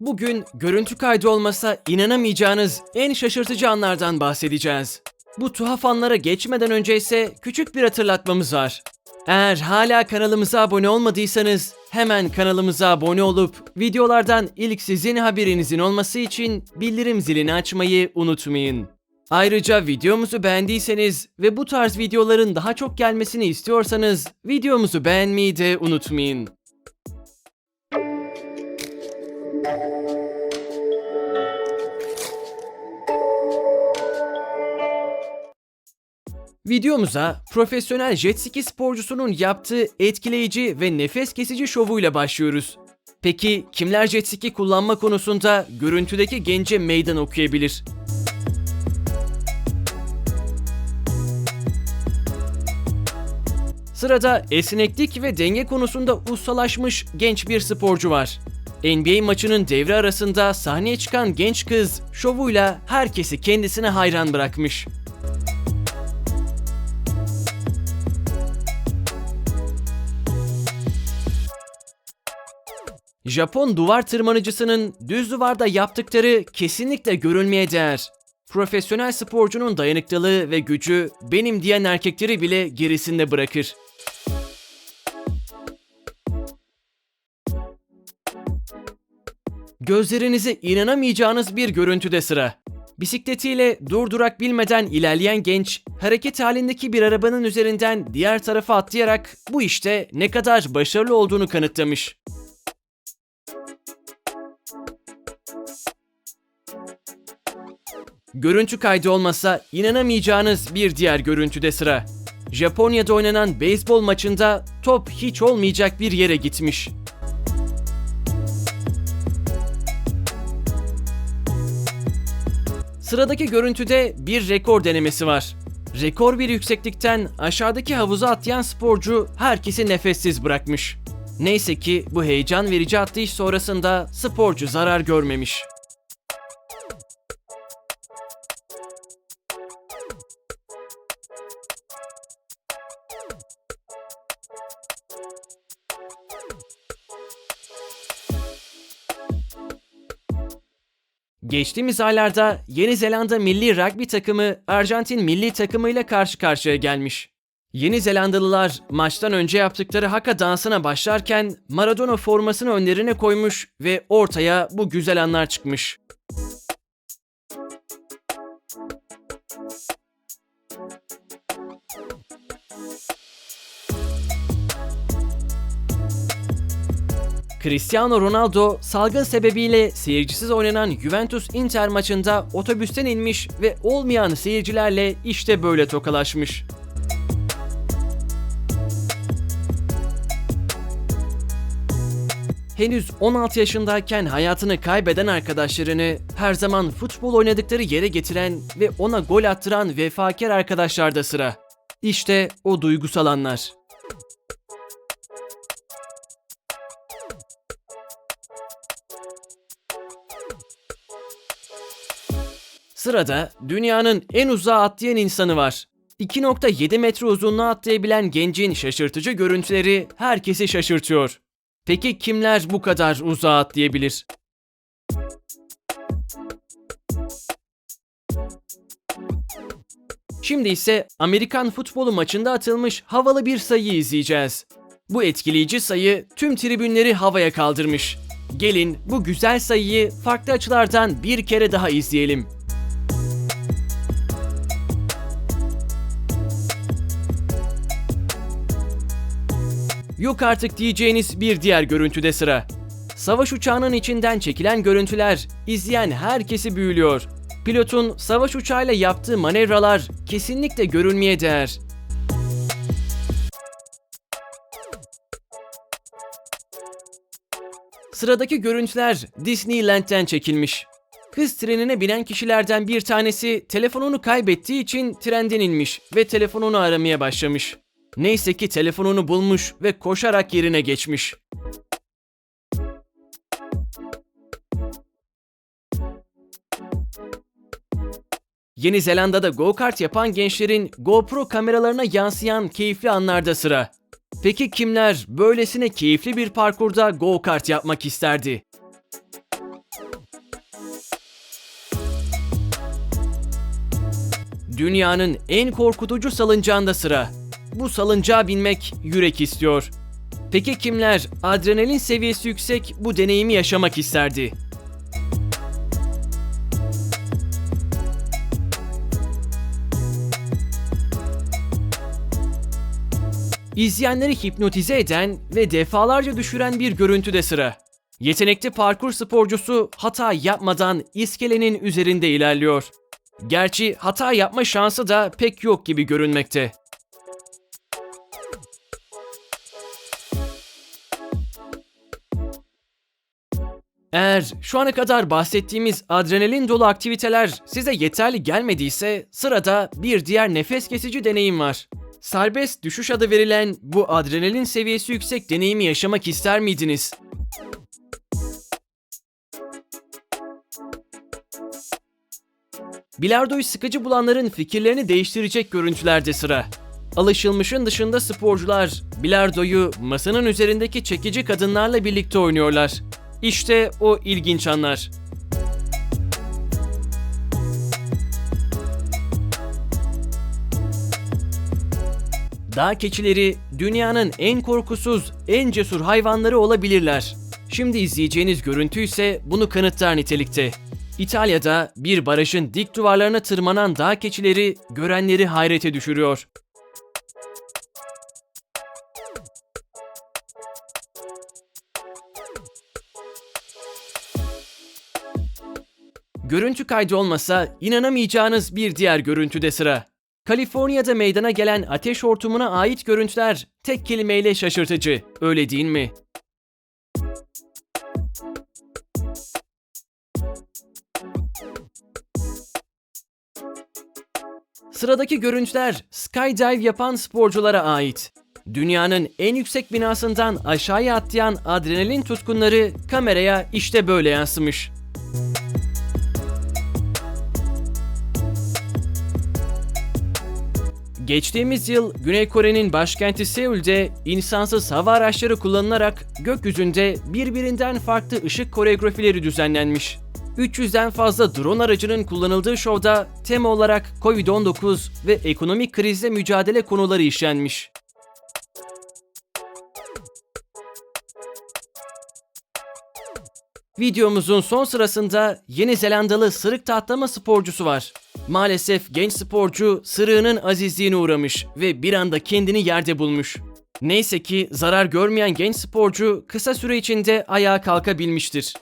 Bugün görüntü kaydı olmasa inanamayacağınız en şaşırtıcı anlardan bahsedeceğiz. Bu tuhaf anlara geçmeden önce ise küçük bir hatırlatmamız var. Eğer hala kanalımıza abone olmadıysanız hemen kanalımıza abone olup videolardan ilk sizin haberinizin olması için bildirim zilini açmayı unutmayın. Ayrıca videomuzu beğendiyseniz ve bu tarz videoların daha çok gelmesini istiyorsanız videomuzu beğenmeyi de unutmayın. Videomuza profesyonel jet ski sporcusunun yaptığı etkileyici ve nefes kesici şovuyla başlıyoruz. Peki kimler jet ski kullanma konusunda görüntüdeki gence meydan okuyabilir? Sırada esneklik ve denge konusunda ustalaşmış genç bir sporcu var. NBA maçının devre arasında sahneye çıkan genç kız şovuyla herkesi kendisine hayran bırakmış. Japon duvar tırmanıcısının düz duvarda yaptıkları kesinlikle görülmeye değer. Profesyonel sporcunun dayanıklılığı ve gücü benim diyen erkekleri bile gerisinde bırakır. Gözlerinize inanamayacağınız bir görüntüde sıra. Bisikletiyle durdurak bilmeden ilerleyen genç, hareket halindeki bir arabanın üzerinden diğer tarafa atlayarak bu işte ne kadar başarılı olduğunu kanıtlamış. Görüntü kaydı olmasa inanamayacağınız bir diğer görüntüde sıra. Japonya'da oynanan beyzbol maçında top hiç olmayacak bir yere gitmiş. Sıradaki görüntüde bir rekor denemesi var. Rekor bir yükseklikten aşağıdaki havuza atlayan sporcu herkesi nefessiz bırakmış. Neyse ki bu heyecan verici atlayış sonrasında sporcu zarar görmemiş. Geçtiğimiz aylarda Yeni Zelanda milli rugby takımı Arjantin milli takımıyla karşı karşıya gelmiş. Yeni Zelandalılar maçtan önce yaptıkları haka dansına başlarken Maradona formasını önlerine koymuş ve ortaya bu güzel anlar çıkmış. Cristiano Ronaldo salgın sebebiyle seyircisiz oynanan Juventus Inter maçında otobüsten inmiş ve olmayan seyircilerle işte böyle tokalaşmış. Henüz 16 yaşındayken hayatını kaybeden arkadaşlarını her zaman futbol oynadıkları yere getiren ve ona gol attıran vefakar arkadaşlarda sıra. İşte o duygusal anlar. Sırada dünyanın en uzağa atlayan insanı var. 2.7 metre uzunluğa atlayabilen gencin şaşırtıcı görüntüleri herkesi şaşırtıyor. Peki kimler bu kadar uzağa atlayabilir? Şimdi ise Amerikan futbolu maçında atılmış havalı bir sayı izleyeceğiz. Bu etkileyici sayı tüm tribünleri havaya kaldırmış. Gelin bu güzel sayıyı farklı açılardan bir kere daha izleyelim. Yok artık diyeceğiniz bir diğer görüntüde sıra. Savaş uçağının içinden çekilen görüntüler izleyen herkesi büyülüyor. Pilotun savaş uçağıyla yaptığı manevralar kesinlikle görülmeye değer. Sıradaki görüntüler Disneyland'den çekilmiş. Kız trenine binen kişilerden bir tanesi telefonunu kaybettiği için trenden inmiş ve telefonunu aramaya başlamış. Neyse ki telefonunu bulmuş ve koşarak yerine geçmiş. Yeni Zelanda'da go-kart yapan gençlerin GoPro kameralarına yansıyan keyifli anlarda sıra. Peki kimler böylesine keyifli bir parkurda go-kart yapmak isterdi? Dünyanın en korkutucu salıncağında sıra. Bu salıncağa binmek yürek istiyor. Peki kimler adrenalin seviyesi yüksek bu deneyimi yaşamak isterdi? İzleyenleri hipnotize eden ve defalarca düşüren bir görüntüde sıra. Yetenekli parkur sporcusu hata yapmadan iskelenin üzerinde ilerliyor. Gerçi hata yapma şansı da pek yok gibi görünmekte. Eğer şu ana kadar bahsettiğimiz adrenalin dolu aktiviteler size yeterli gelmediyse sırada bir diğer nefes kesici deneyim var. Serbest düşüş adı verilen bu adrenalin seviyesi yüksek deneyimi yaşamak ister miydiniz? Bilardoyu sıkıcı bulanların fikirlerini değiştirecek görüntülerde sıra. Alışılmışın dışında sporcular bilardoyu masanın üzerindeki çekici kadınlarla birlikte oynuyorlar. İşte o ilginç anlar. Dağ keçileri dünyanın en korkusuz, en cesur hayvanları olabilirler. Şimdi izleyeceğiniz görüntü ise bunu kanıtlar nitelikte. İtalya'da bir barajın dik duvarlarına tırmanan dağ keçileri görenleri hayrete düşürüyor. Görüntü kaydı olmasa inanamayacağınız bir diğer görüntüde sıra. Kaliforniya'da meydana gelen ateş hortumuna ait görüntüler tek kelimeyle şaşırtıcı, öyle değil mi? Sıradaki görüntüler skydive yapan sporculara ait. Dünyanın en yüksek binasından aşağıya atlayan adrenalin tutkunları kameraya işte böyle yansımış. Geçtiğimiz yıl Güney Kore'nin başkenti Seul'de insansız hava araçları kullanılarak gökyüzünde birbirinden farklı ışık koreografileri düzenlenmiş. 300'den fazla drone aracının kullanıldığı şovda tema olarak Covid-19 ve ekonomik krizle mücadele konuları işlenmiş. Videomuzun son sırasında Yeni Zelandalı sırık tatlama sporcusu var. Maalesef genç sporcu sırığının azizliğine uğramış ve bir anda kendini yerde bulmuş. Neyse ki zarar görmeyen genç sporcu kısa süre içinde ayağa kalkabilmiştir.